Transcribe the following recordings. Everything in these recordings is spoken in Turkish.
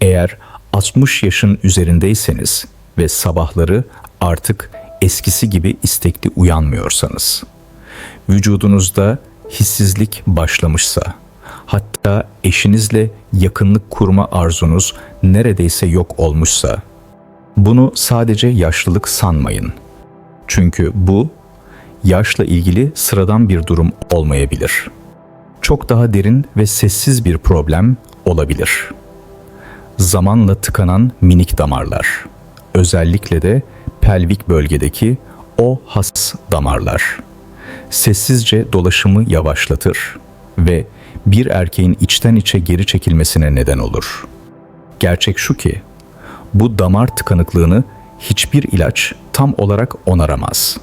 Eğer 60 yaşın üzerindeyseniz ve sabahları artık eskisi gibi istekli uyanmıyorsanız, vücudunuzda hissizlik başlamışsa, hatta eşinizle yakınlık kurma arzunuz neredeyse yok olmuşsa, bunu sadece yaşlılık sanmayın. Çünkü bu yaşla ilgili sıradan bir durum olmayabilir. Çok daha derin ve sessiz bir problem olabilir. Zamanla tıkanan minik damarlar. Özellikle de pelvik bölgedeki o has damarlar. Sessizce dolaşımı yavaşlatır ve bir erkeğin içten içe geri çekilmesine neden olur. Gerçek şu ki, bu damar tıkanıklığını hiçbir ilaç tam olarak onaramaz.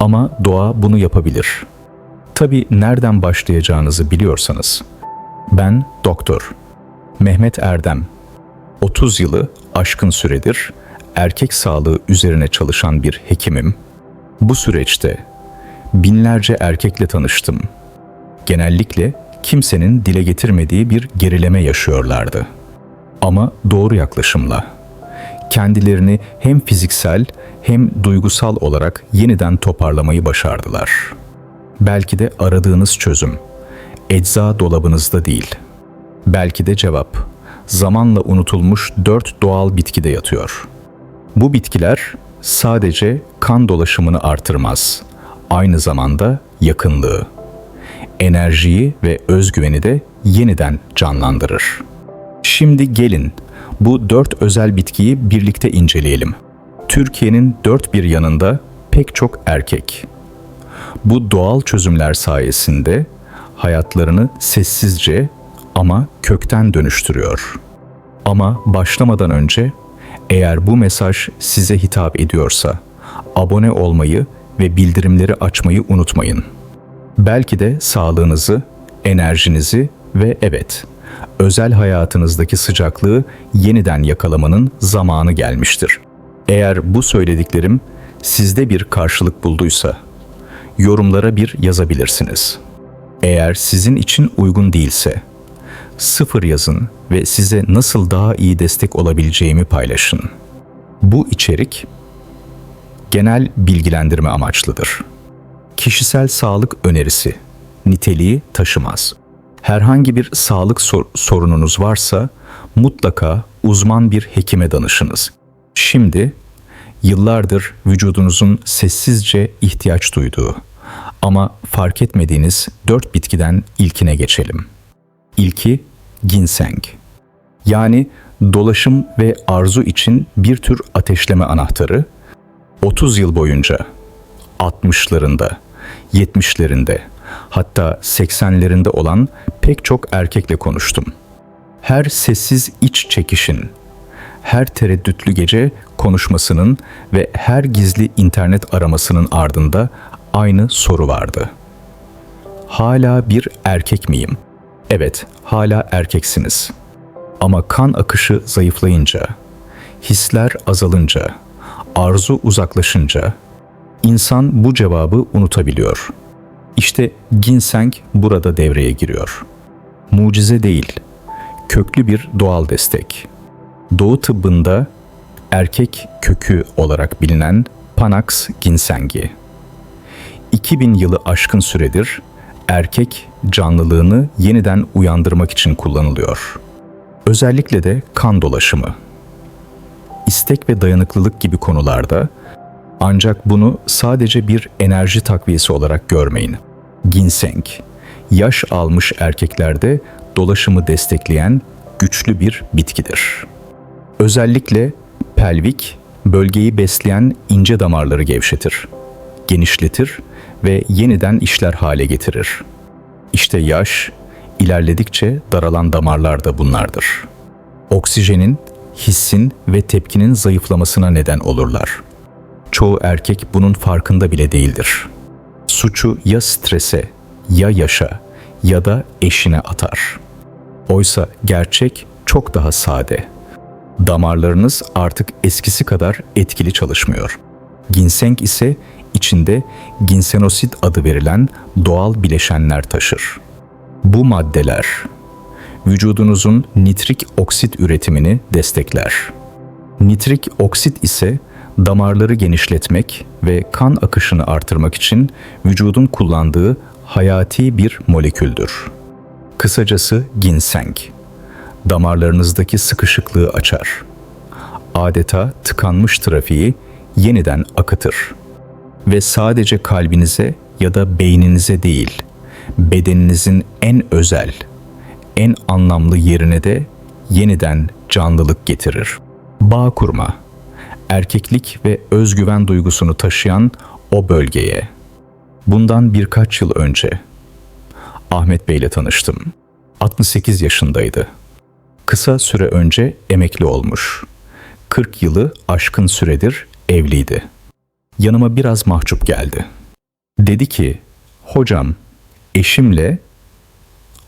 Ama doğa bunu yapabilir. Tabii nereden başlayacağınızı biliyorsanız. Ben doktor Mehmet Erdem. 30 yılı aşkın süredir erkek sağlığı üzerine çalışan bir hekimim. Bu süreçte binlerce erkekle tanıştım. Genellikle kimsenin dile getirmediği bir gerileme yaşıyorlardı. Ama doğru yaklaşımla kendilerini hem fiziksel hem duygusal olarak yeniden toparlamayı başardılar. Belki de aradığınız çözüm ecza dolabınızda değil. Belki de cevap zamanla unutulmuş dört doğal bitkide yatıyor. Bu bitkiler sadece kan dolaşımını artırmaz, aynı zamanda yakınlığı, enerjiyi ve özgüveni de yeniden canlandırır. Şimdi gelin bu dört özel bitkiyi birlikte inceleyelim. Türkiye'nin dört bir yanında pek çok erkek. Bu doğal çözümler sayesinde hayatlarını sessizce ama kökten dönüştürüyor. Ama başlamadan önce eğer bu mesaj size hitap ediyorsa abone olmayı ve bildirimleri açmayı unutmayın. Belki de sağlığınızı, enerjinizi ve evet, özel hayatınızdaki sıcaklığı yeniden yakalamanın zamanı gelmiştir. Eğer bu söylediklerim sizde bir karşılık bulduysa yorumlara bir yazabilirsiniz. Eğer sizin için uygun değilse sıfır yazın ve size nasıl daha iyi destek olabileceğimi paylaşın. Bu içerik genel bilgilendirme amaçlıdır. Kişisel sağlık önerisi niteliği taşımaz. Herhangi bir sağlık sor- sorununuz varsa mutlaka uzman bir hekime danışınız. Şimdi yıllardır vücudunuzun sessizce ihtiyaç duyduğu ama fark etmediğiniz dört bitkiden ilkine geçelim. İlki ginseng. Yani dolaşım ve arzu için bir tür ateşleme anahtarı 30 yıl boyunca 60'larında, 70'lerinde, hatta 80'lerinde olan pek çok erkekle konuştum. Her sessiz iç çekişin, her tereddütlü gece konuşmasının ve her gizli internet aramasının ardında aynı soru vardı. Hala bir erkek miyim? Evet, hala erkeksiniz. Ama kan akışı zayıflayınca, hisler azalınca, arzu uzaklaşınca insan bu cevabı unutabiliyor. İşte ginseng burada devreye giriyor. Mucize değil, köklü bir doğal destek. Doğu tıbbında erkek kökü olarak bilinen Panax ginsengi. 2000 yılı aşkın süredir erkek canlılığını yeniden uyandırmak için kullanılıyor. Özellikle de kan dolaşımı. İstek ve dayanıklılık gibi konularda ancak bunu sadece bir enerji takviyesi olarak görmeyin. Ginseng, yaş almış erkeklerde dolaşımı destekleyen güçlü bir bitkidir. Özellikle pelvik, bölgeyi besleyen ince damarları gevşetir, genişletir ve yeniden işler hale getirir. İşte yaş, ilerledikçe daralan damarlar da bunlardır. Oksijenin, hissin ve tepkinin zayıflamasına neden olurlar. Çoğu erkek bunun farkında bile değildir. Suçu ya strese, ya yaşa ya da eşine atar. Oysa gerçek çok daha sade. Damarlarınız artık eskisi kadar etkili çalışmıyor. Ginseng ise içinde ginsenosit adı verilen doğal bileşenler taşır. Bu maddeler vücudunuzun nitrik oksit üretimini destekler. Nitrik oksit ise damarları genişletmek ve kan akışını artırmak için vücudun kullandığı hayati bir moleküldür. Kısacası ginseng. Damarlarınızdaki sıkışıklığı açar. Adeta tıkanmış trafiği yeniden akıtır. Ve sadece kalbinize ya da beyninize değil, bedeninizin en özel, en anlamlı yerine de yeniden canlılık getirir. Bağ kurma, erkeklik ve özgüven duygusunu taşıyan o bölgeye. Bundan birkaç yıl önce Ahmet Bey ile tanıştım. 68 yaşındaydı. Kısa süre önce emekli olmuş. 40 yılı aşkın süredir evliydi. Yanıma biraz mahcup geldi. Dedi ki, hocam eşimle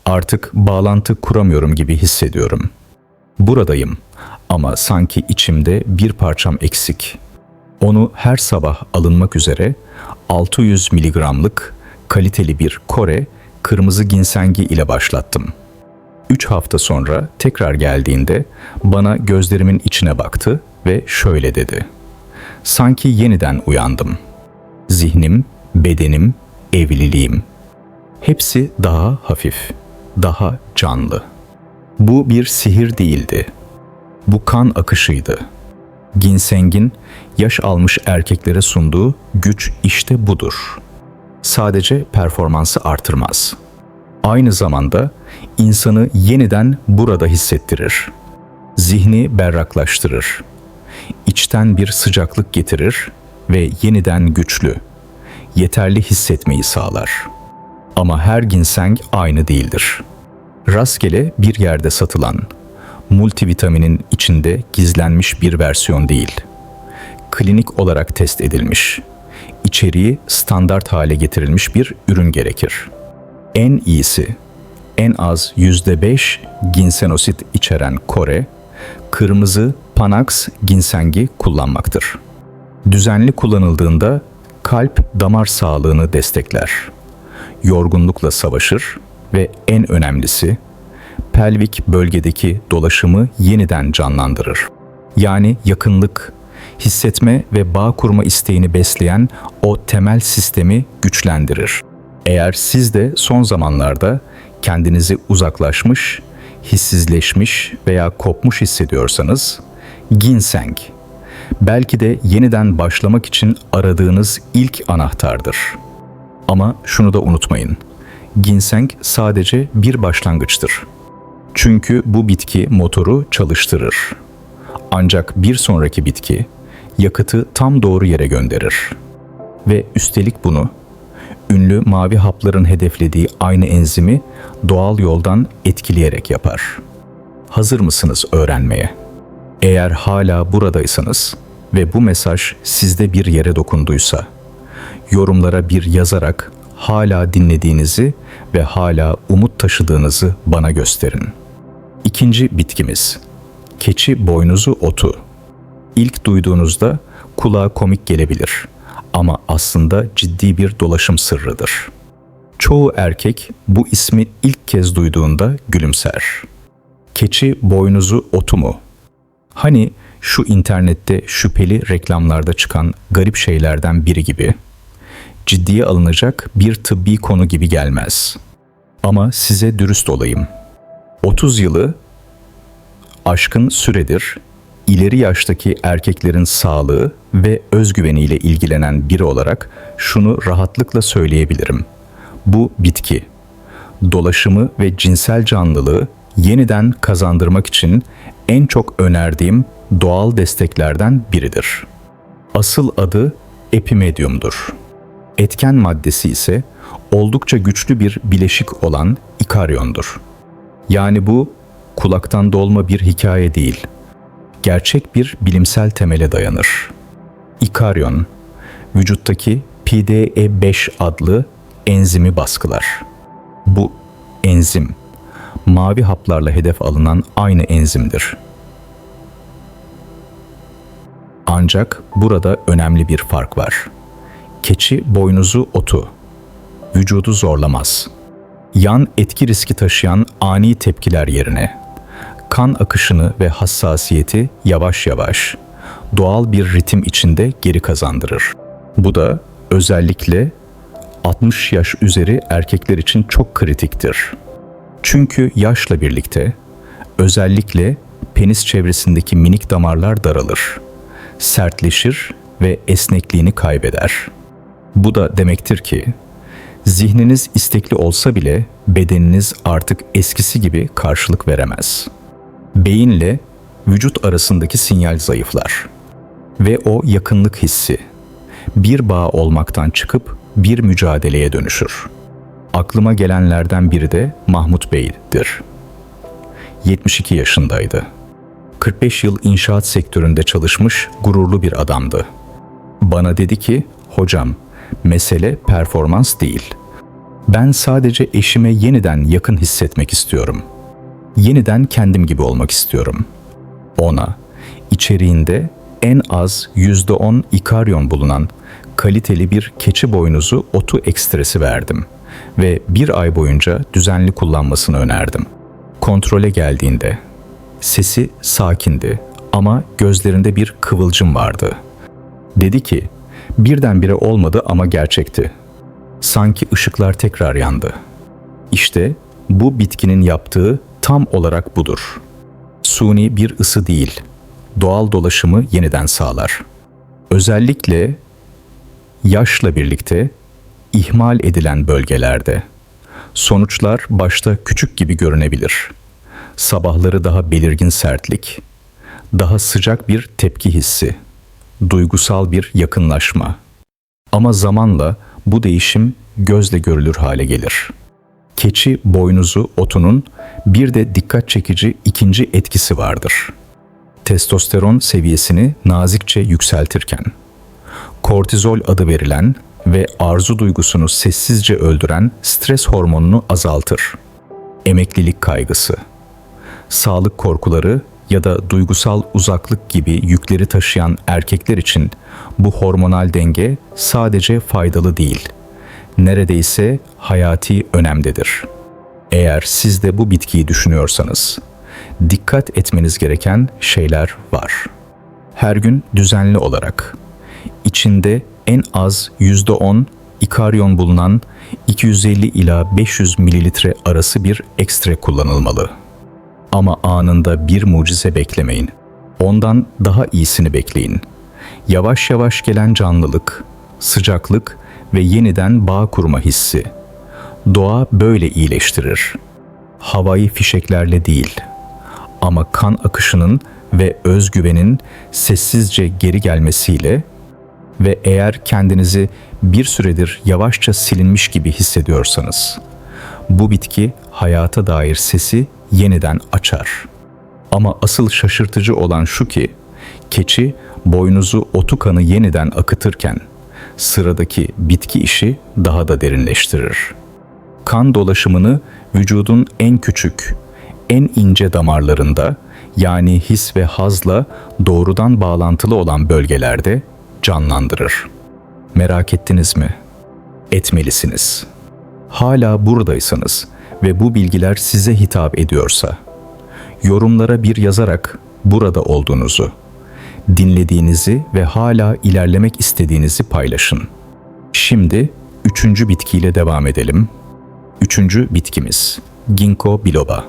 artık bağlantı kuramıyorum gibi hissediyorum. Buradayım ama sanki içimde bir parçam eksik. Onu her sabah alınmak üzere 600 miligramlık kaliteli bir Kore kırmızı ginsengi ile başlattım. Üç hafta sonra tekrar geldiğinde bana gözlerimin içine baktı ve şöyle dedi. Sanki yeniden uyandım. Zihnim, bedenim, evliliğim. Hepsi daha hafif, daha canlı. Bu bir sihir değildi. Bu kan akışıydı. Ginsengin yaş almış erkeklere sunduğu güç işte budur. Sadece performansı artırmaz. Aynı zamanda insanı yeniden burada hissettirir. Zihni berraklaştırır. İçten bir sıcaklık getirir ve yeniden güçlü, yeterli hissetmeyi sağlar. Ama her ginseng aynı değildir. Rastgele bir yerde satılan, multivitaminin içinde gizlenmiş bir versiyon değil. Klinik olarak test edilmiş, içeriği standart hale getirilmiş bir ürün gerekir. En iyisi, en az %5 ginsenosit içeren Kore, kırmızı Panax ginsengi kullanmaktır. Düzenli kullanıldığında kalp damar sağlığını destekler. Yorgunlukla savaşır ve en önemlisi pelvik bölgedeki dolaşımı yeniden canlandırır. Yani yakınlık, hissetme ve bağ kurma isteğini besleyen o temel sistemi güçlendirir. Eğer siz de son zamanlarda kendinizi uzaklaşmış, hissizleşmiş veya kopmuş hissediyorsanız, ginseng belki de yeniden başlamak için aradığınız ilk anahtardır. Ama şunu da unutmayın. Ginseng sadece bir başlangıçtır. Çünkü bu bitki motoru çalıştırır. Ancak bir sonraki bitki yakıtı tam doğru yere gönderir. Ve üstelik bunu ünlü mavi hapların hedeflediği aynı enzimi doğal yoldan etkileyerek yapar. Hazır mısınız öğrenmeye? Eğer hala buradaysanız ve bu mesaj sizde bir yere dokunduysa, yorumlara bir yazarak hala dinlediğinizi ve hala umut taşıdığınızı bana gösterin. İkinci bitkimiz, keçi boynuzu otu. İlk duyduğunuzda kulağa komik gelebilir ama aslında ciddi bir dolaşım sırrıdır. Çoğu erkek bu ismi ilk kez duyduğunda gülümser. Keçi boynuzu otu mu? Hani şu internette şüpheli reklamlarda çıkan garip şeylerden biri gibi. Ciddiye alınacak bir tıbbi konu gibi gelmez. Ama size dürüst olayım. 30 yılı aşkın süredir ileri yaştaki erkeklerin sağlığı ve özgüveniyle ilgilenen biri olarak şunu rahatlıkla söyleyebilirim. Bu bitki dolaşımı ve cinsel canlılığı yeniden kazandırmak için en çok önerdiğim doğal desteklerden biridir. Asıl adı epimediumdur. Etken maddesi ise oldukça güçlü bir bileşik olan ikaryondur. Yani bu kulaktan dolma bir hikaye değil. Gerçek bir bilimsel temele dayanır. İkaryon, vücuttaki PDE5 adlı enzimi baskılar. Bu enzim, mavi haplarla hedef alınan aynı enzimdir. Ancak burada önemli bir fark var. Keçi boynuzu otu, vücudu zorlamaz. yan etki riski taşıyan ani tepkiler yerine kan akışını ve hassasiyeti yavaş yavaş doğal bir ritim içinde geri kazandırır. Bu da özellikle 60 yaş üzeri erkekler için çok kritiktir. Çünkü yaşla birlikte özellikle penis çevresindeki minik damarlar daralır, sertleşir ve esnekliğini kaybeder. Bu da demektir ki zihniniz istekli olsa bile bedeniniz artık eskisi gibi karşılık veremez. Beyinle vücut arasındaki sinyal zayıflar ve o yakınlık hissi bir bağ olmaktan çıkıp bir mücadeleye dönüşür. Aklıma gelenlerden biri de Mahmut Bey'dir. 72 yaşındaydı. 45 yıl inşaat sektöründe çalışmış gururlu bir adamdı. Bana dedi ki, hocam mesele performans değil. Ben sadece eşime yeniden yakın hissetmek istiyorum. Yeniden kendim gibi olmak istiyorum. Ona içeriğinde en az %10 ikaryon bulunan kaliteli bir keçi boynuzu otu ekstresi verdim ve bir ay boyunca düzenli kullanmasını önerdim. Kontrole geldiğinde sesi sakindi ama gözlerinde bir kıvılcım vardı. Dedi ki, birdenbire olmadı ama gerçekti. Sanki ışıklar tekrar yandı. İşte bu bitkinin yaptığı tam olarak budur. Suni bir ısı değil, doğal dolaşımı yeniden sağlar. Özellikle yaşla birlikte ihmal edilen bölgelerde. Sonuçlar başta küçük gibi görünebilir. Sabahları daha belirgin sertlik, daha sıcak bir tepki hissi, duygusal bir yakınlaşma. Ama zamanla bu değişim gözle görülür hale gelir. Keçi boynuzu otunun bir de dikkat çekici ikinci etkisi vardır. Testosteron seviyesini nazikçe yükseltirken kortizol adı verilen ve arzu duygusunu sessizce öldüren stres hormonunu azaltır. Emeklilik kaygısı, sağlık korkuları ya da duygusal uzaklık gibi yükleri taşıyan erkekler için bu hormonal denge sadece faydalı değil, neredeyse hayati önemdedir. Eğer siz de bu bitkiyi düşünüyorsanız, dikkat etmeniz gereken şeyler var. Her gün düzenli olarak içinde en az %10 ikaryon bulunan 250 ila 500 mililitre arası bir ekstre kullanılmalı. Ama anında bir mucize beklemeyin. Ondan daha iyisini bekleyin. Yavaş yavaş gelen canlılık, sıcaklık ve yeniden bağ kurma hissi. Doğa böyle iyileştirir. Havayı fişeklerle değil ama kan akışının ve özgüvenin sessizce geri gelmesiyle ve eğer kendinizi bir süredir yavaşça silinmiş gibi hissediyorsanız, bu bitki hayata dair sesi yeniden açar. Ama asıl şaşırtıcı olan şu ki, keçi boynuzu otu kanı yeniden akıtırken, sıradaki bitki işi daha da derinleştirir. Kan dolaşımını vücudun en küçük, en ince damarlarında yani his ve hazla doğrudan bağlantılı olan bölgelerde canlandırır. Merak ettiniz mi? Etmelisiniz. Hala buradaysanız ve bu bilgiler size hitap ediyorsa, yorumlara bir yazarak burada olduğunuzu, dinlediğinizi ve hala ilerlemek istediğinizi paylaşın. Şimdi üçüncü bitkiyle devam edelim. Üçüncü bitkimiz Ginkgo biloba.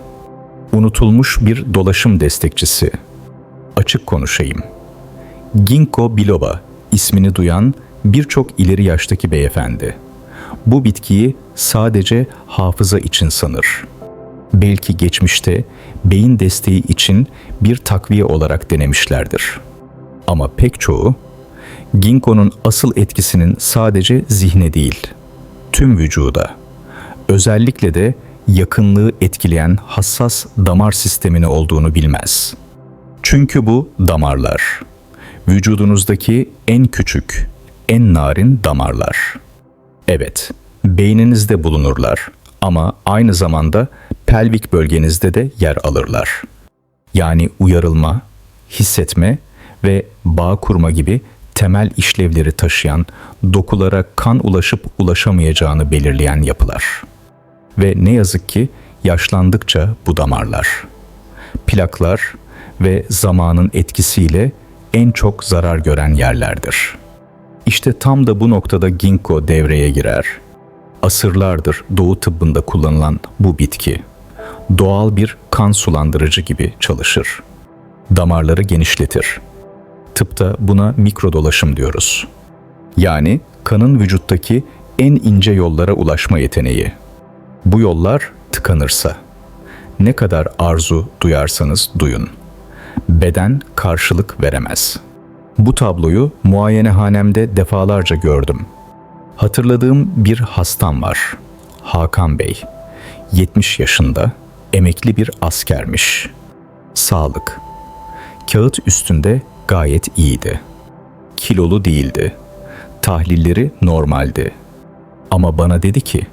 Unutulmuş bir dolaşım destekçisi. Açık konuşayım. Ginkgo biloba ismini duyan birçok ileri yaştaki beyefendi. Bu bitkiyi sadece hafıza için sanır. Belki geçmişte beyin desteği için bir takviye olarak denemişlerdir. Ama pek çoğu ginkgo'nun asıl etkisinin sadece zihne değil, tüm vücuda, özellikle de yakınlığı etkileyen hassas damar sistemini olduğunu bilmez. Çünkü bu damarlar vücudunuzdaki en küçük, en narin damarlar. Evet, beyninizde bulunurlar ama aynı zamanda pelvik bölgenizde de yer alırlar. Yani uyarılma, hissetme ve bağ kurma gibi temel işlevleri taşıyan, dokulara kan ulaşıp ulaşamayacağını belirleyen yapılar. ve ne yazık ki yaşlandıkça bu damarlar. Plaklar ve zamanın etkisiyle en çok zarar gören yerlerdir. İşte tam da bu noktada ginkgo devreye girer. Asırlardır doğu tıbbında kullanılan bu bitki doğal bir kan sulandırıcı gibi çalışır. Damarları genişletir. Tıpta buna mikrodolaşım diyoruz. Yani kanın vücuttaki en ince yollara ulaşma yeteneği. Bu yollar tıkanırsa ne kadar arzu duyarsanız duyun. Beden karşılık veremez. Bu tabloyu muayenehanemde defalarca gördüm. Hatırladığım bir hastam var. Hakan Bey. 70 yaşında, emekli bir askermiş. Sağlık. Kağıt üstünde gayet iyiydi. Kilolu değildi. Tahlilleri normaldi. Ama bana dedi ki,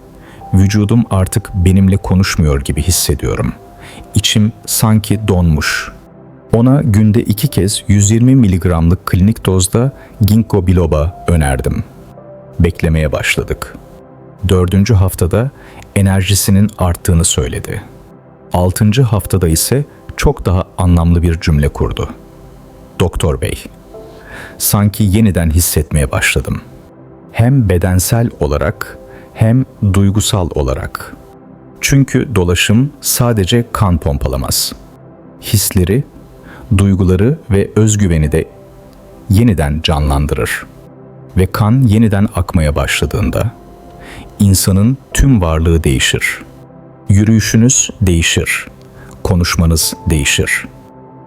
vücudum artık benimle konuşmuyor gibi hissediyorum. İçim sanki donmuş. Ona günde iki kez 120 miligramlık klinik dozda ginkgo biloba önerdim. Beklemeye başladık. Dördüncü haftada enerjisinin arttığını söyledi. Altıncı haftada ise çok daha anlamlı bir cümle kurdu. Doktor bey, sanki yeniden hissetmeye başladım. Hem bedensel olarak hem duygusal olarak. Çünkü dolaşım sadece kan pompalamaz. Hisleri, duyguları ve özgüveni de yeniden canlandırır. Ve kan yeniden akmaya başladığında insanın tüm varlığı değişir. Yürüyüşünüz değişir. Konuşmanız değişir.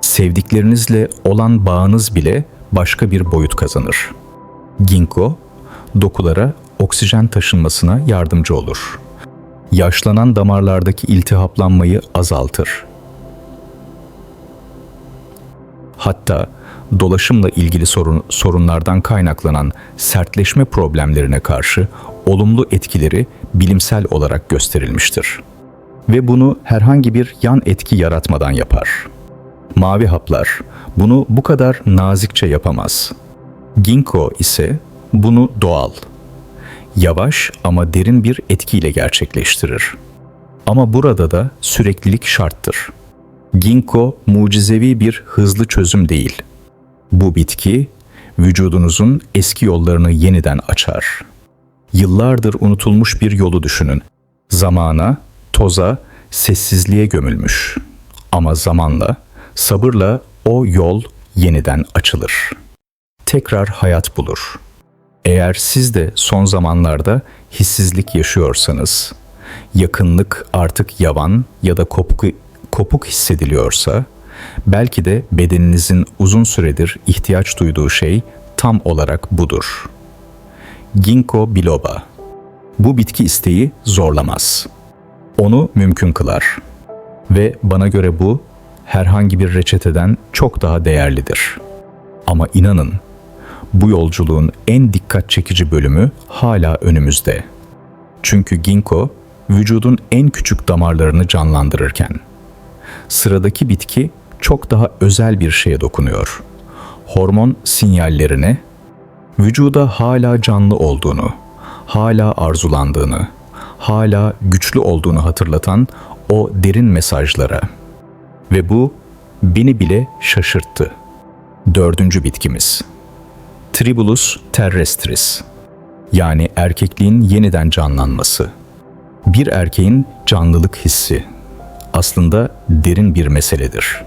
Sevdiklerinizle olan bağınız bile başka bir boyut kazanır. Ginkgo dokulara oksijen taşınmasına yardımcı olur. Yaşlanan damarlardaki iltihaplanmayı azaltır. Hatta dolaşımla ilgili sorun, sorunlardan kaynaklanan sertleşme problemlerine karşı olumlu etkileri bilimsel olarak gösterilmiştir. Ve bunu herhangi bir yan etki yaratmadan yapar. Mavi haplar bunu bu kadar nazikçe yapamaz. Ginkgo ise bunu doğal, yavaş ama derin bir etkiyle gerçekleştirir. Ama burada da süreklilik şarttır. Ginkgo mucizevi bir hızlı çözüm değil. Bu bitki vücudunuzun eski yollarını yeniden açar. Yıllardır unutulmuş bir yolu düşünün. Zamana, toza, sessizliğe gömülmüş. Ama zamanla, sabırla o yol yeniden açılır. Tekrar hayat bulur. Eğer siz de son zamanlarda hissizlik yaşıyorsanız, yakınlık artık yavan ya da kopuk, kopuk hissediliyorsa, belki de bedeninizin uzun süredir ihtiyaç duyduğu şey tam olarak budur. Ginkgo biloba. Bu bitki isteği zorlamaz. Onu mümkün kılar. Ve bana göre bu herhangi bir reçeteden çok daha değerlidir. Ama inanın bu yolculuğun en dikkat çekici bölümü hala önümüzde. Çünkü ginkgo vücudun en küçük damarlarını canlandırırken sıradaki bitki çok daha özel bir şeye dokunuyor. Hormon sinyallerine vücuda hala canlı olduğunu, hala arzulandığını, hala güçlü olduğunu hatırlatan o derin mesajlara. Ve bu beni bile şaşırttı. Dördüncü bitkimiz. Tribulus terrestris. Yani erkekliğin yeniden canlanması. Bir erkeğin canlılık hissi. Aslında derin bir meseledir.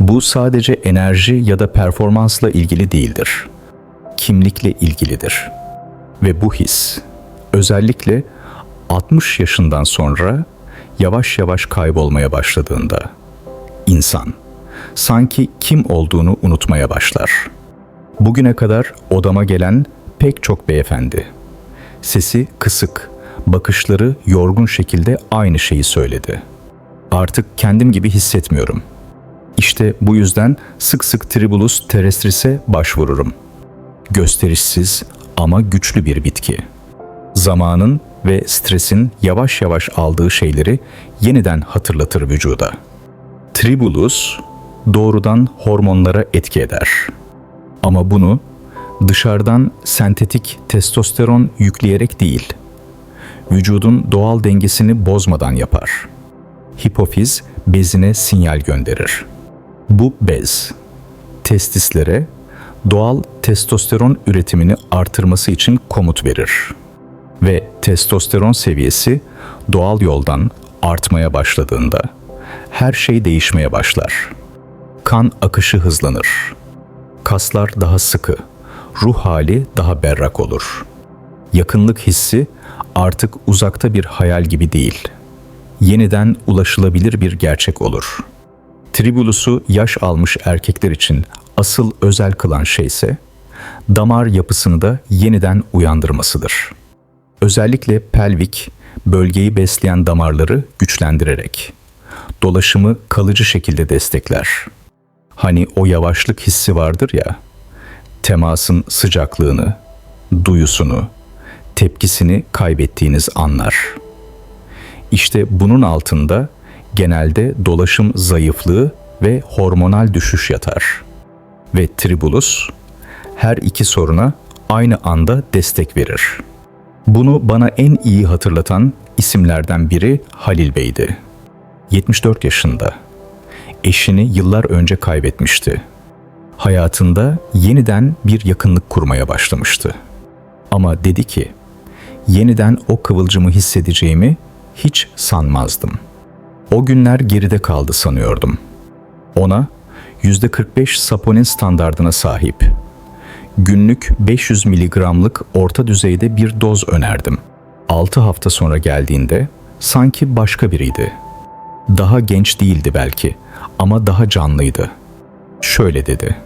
Bu sadece enerji ya da performansla ilgili değildir. Kimlikle ilgilidir. Ve bu his özellikle 60 yaşından sonra yavaş yavaş kaybolmaya başladığında insan sanki kim olduğunu unutmaya başlar. Bugüne kadar odama gelen pek çok beyefendi. Sesi kısık, bakışları yorgun şekilde aynı şeyi söyledi. Artık kendim gibi hissetmiyorum. İşte bu yüzden sık sık Tribulus terrestris'e başvururum. Gösterişsiz ama güçlü bir bitki. Zamanın ve stresin yavaş yavaş aldığı şeyleri yeniden hatırlatır vücuda. Tribulus doğrudan hormonlara etki eder. Ama bunu dışarıdan sentetik testosteron yükleyerek değil, vücudun doğal dengesini bozmadan yapar. Hipofiz bezine sinyal gönderir. Bu bez testislere doğal testosteron üretimini artırması için komut verir ve testosteron seviyesi doğal yoldan artmaya başladığında her şey değişmeye başlar. Kan akışı hızlanır. Kaslar daha sıkı, ruh hali daha berrak olur. Yakınlık hissi artık uzakta bir hayal gibi değil. Yeniden ulaşılabilir bir gerçek olur. Tribulus'u yaş almış erkekler için asıl özel kılan şey ise damar yapısını da yeniden uyandırmasıdır. Özellikle pelvik bölgeyi besleyen damarları güçlendirerek dolaşımı kalıcı şekilde destekler. Hani o yavaşlık hissi vardır ya, temasın sıcaklığını, duyusunu, tepkisini kaybettiğiniz anlar. İşte bunun altında genelde dolaşım zayıflığı ve hormonal düşüş yatar. Ve tribulus her iki soruna aynı anda destek verir. Bunu bana en iyi hatırlatan isimlerden biri Halil Bey'di. 74 yaşında. Eşini yıllar önce kaybetmişti. Hayatında yeniden bir yakınlık kurmaya başlamıştı. Ama dedi ki, yeniden o kıvılcımı hissedeceğimi hiç sanmazdım. O günler geride kaldı sanıyordum. Ona %45 saponin standardına sahip. Günlük 500 miligramlık orta düzeyde bir doz önerdim. 6 hafta sonra geldiğinde sanki başka biriydi. Daha genç değildi belki ama daha canlıydı. Şöyle dedi.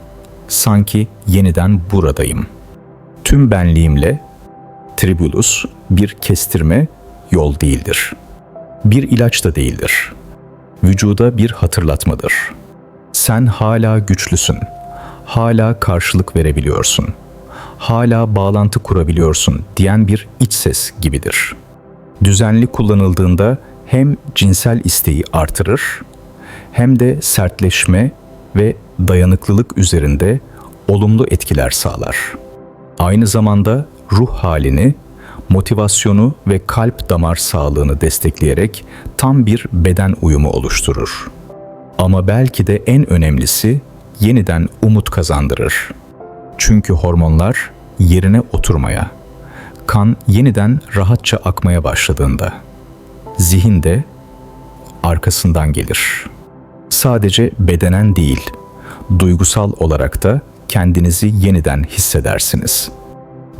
Sanki yeniden buradayım. Tüm benliğimle Tribulus bir kestirme yol değildir. Bir ilaç da değildir. Vücuda bir hatırlatmadır. Sen hala güçlüsün. Hala karşılık verebiliyorsun. Hala bağlantı kurabiliyorsun diyen bir iç ses gibidir. Düzenli kullanıldığında hem cinsel isteği artırır hem de sertleşme ve dayanıklılık üzerinde olumlu etkiler sağlar. Aynı zamanda ruh halini, motivasyonu ve kalp damar sağlığını destekleyerek tam bir beden uyumu oluşturur. Ama belki de en önemlisi yeniden umut kazandırır. Çünkü hormonlar yerine oturmaya, kan yeniden rahatça akmaya başladığında zihin de arkasından gelir. Sadece bedenen değil, duygusal olarak da kendinizi yeniden hissedersiniz.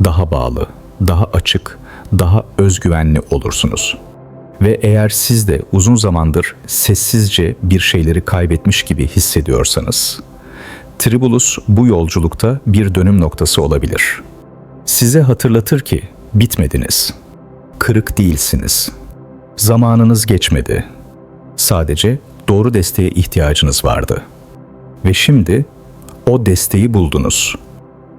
Daha bağlı, daha açık, daha özgüvenli olursunuz. Ve eğer siz de uzun zamandır sessizce bir şeyleri kaybetmiş gibi hissediyorsanız, Tribulus bu yolculukta bir dönüm noktası olabilir. Size hatırlatır ki bitmediniz. Kırık değilsiniz. Zamanınız geçmedi. Sadece doğru desteğe ihtiyacınız vardı. Ve şimdi o desteği buldunuz.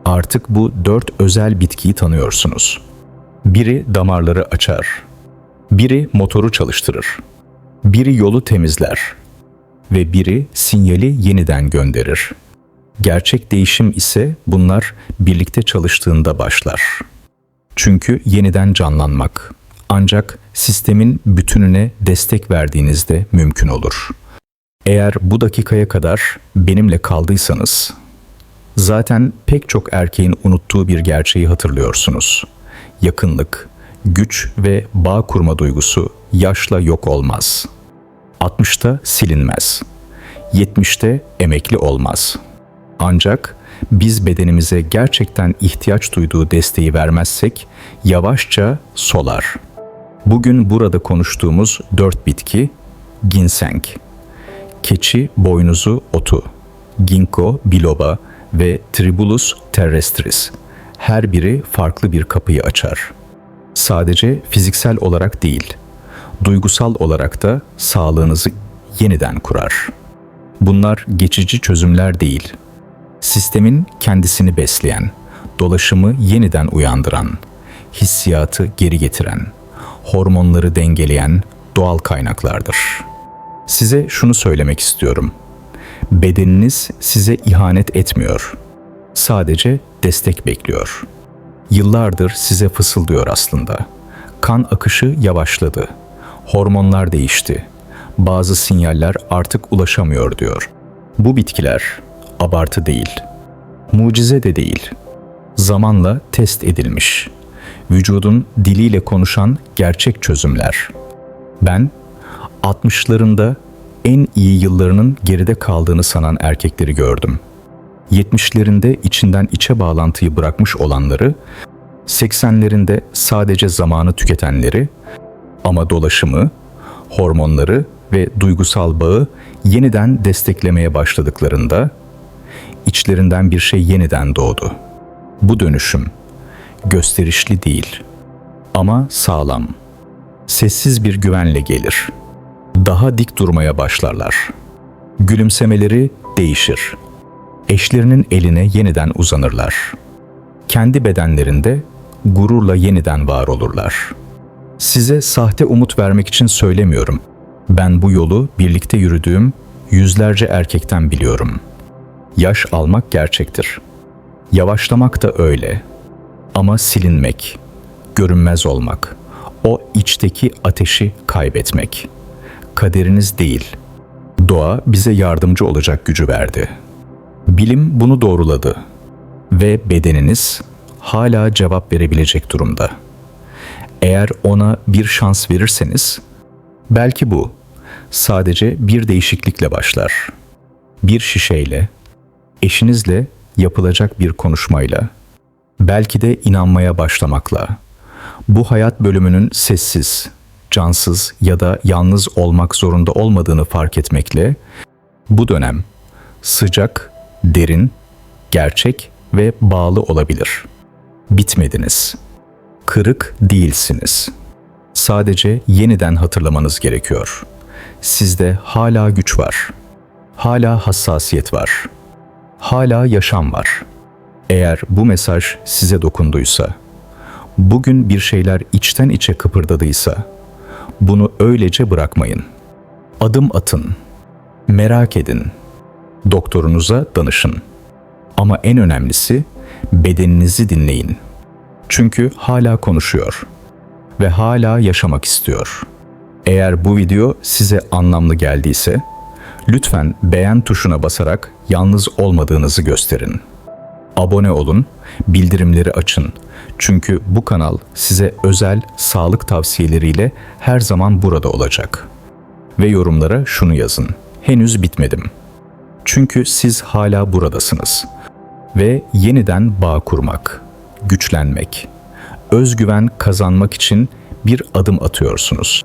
Artık bu dört özel bitkiyi tanıyorsunuz. Biri damarları açar. Biri motoru çalıştırır. Biri yolu temizler. Ve biri sinyali yeniden gönderir. Gerçek değişim ise bunlar birlikte çalıştığında başlar. Çünkü yeniden canlanmak ancak sistemin bütününe destek verdiğinizde mümkün olur. Eğer bu dakikaya kadar benimle kaldıysanız zaten pek çok erkeğin unuttuğu bir gerçeği hatırlıyorsunuz. Yakınlık, güç ve bağ kurma duygusu yaşla yok olmaz. 60'ta silinmez. 70'te emekli olmaz. Ancak biz bedenimize gerçekten ihtiyaç duyduğu desteği vermezsek yavaşça solar. Bugün burada konuştuğumuz dört bitki ginseng, keçi boynuzu otu, ginkgo biloba ve tribulus terrestris. Her biri farklı bir kapıyı açar. Sadece fiziksel olarak değil, duygusal olarak da sağlığınızı yeniden kurar. Bunlar geçici çözümler değil, sistemin kendisini besleyen, dolaşımı yeniden uyandıran, hissiyatı geri getiren, hormonları dengeleyen doğal kaynaklardır. Size şunu söylemek istiyorum. Bedeniniz size ihanet etmiyor. Sadece destek bekliyor. Yıllardır size fısıldıyor aslında. Kan akışı yavaşladı. Hormonlar değişti. Bazı sinyaller artık ulaşamıyor diyor. Bu bitkiler abartı değil. Mucize de değil. Zamanla test edilmiş. Vücudun diliyle konuşan gerçek çözümler. Ben 60'larında en iyi yıllarının geride kaldığını sanan erkekleri gördüm. 70'lerinde içinden içe bağlantıyı bırakmış olanları, 80'lerinde sadece zamanı tüketenleri ama dolaşımı, hormonları ve duygusal bağı yeniden desteklemeye başladıklarında içlerinden bir şey yeniden doğdu. Bu dönüşüm gösterişli değil ama sağlam. Sessiz bir güvenle gelir. Daha dik durmaya başlarlar. Gülümsemeleri değişir. Eşlerinin eline yeniden uzanırlar. Kendi bedenlerinde gururla yeniden var olurlar. Size sahte umut vermek için söylemiyorum. Ben bu yolu birlikte yürüdüğüm yüzlerce erkekten biliyorum. Yaş almak gerçektir. Yavaşlamak da öyle. Ama silinmek, görünmez olmak, o içteki ateşi kaybetmek. Kaderiniz değil. Doğa bize yardımcı olacak gücü verdi. Bilim bunu doğruladı ve bedeniniz hala cevap verebilecek durumda. Eğer ona bir şans verirseniz, belki bu sadece bir değişiklikle başlar. Bir şişeyle, eşinizle yapılacak bir konuşmayla, belki de inanmaya başlamakla. Bu hayat bölümünün sessiz, cansız ya da yalnız olmak zorunda olmadığını fark etmekle, bu dönem sıcak, derin, gerçek ve bağlı olabilir. Bitmediniz. Kırık değilsiniz. Sadece yeniden hatırlamanız gerekiyor. Sizde hala güç var. Hala hassasiyet var. Hala yaşam var. Eğer bu mesaj size dokunduysa, bugün bir şeyler içten içe kıpırdadıysa, bunu öylece bırakmayın. Adım atın. Merak edin. Doktorunuza danışın. Ama en önemlisi bedeninizi dinleyin. Çünkü hala konuşuyor ve hala yaşamak istiyor. Eğer bu video size anlamlı geldiyse lütfen beğen tuşuna basarak yalnız olmadığınızı gösterin. Abone olun, bildirimleri açın. Çünkü bu kanal size özel sağlık tavsiyeleriyle her zaman burada olacak. Ve yorumlara şunu yazın. Henüz bitmedim. Çünkü siz hala buradasınız. Ve yeniden bağ kurmak, güçlenmek, özgüven kazanmak için bir adım atıyorsunuz.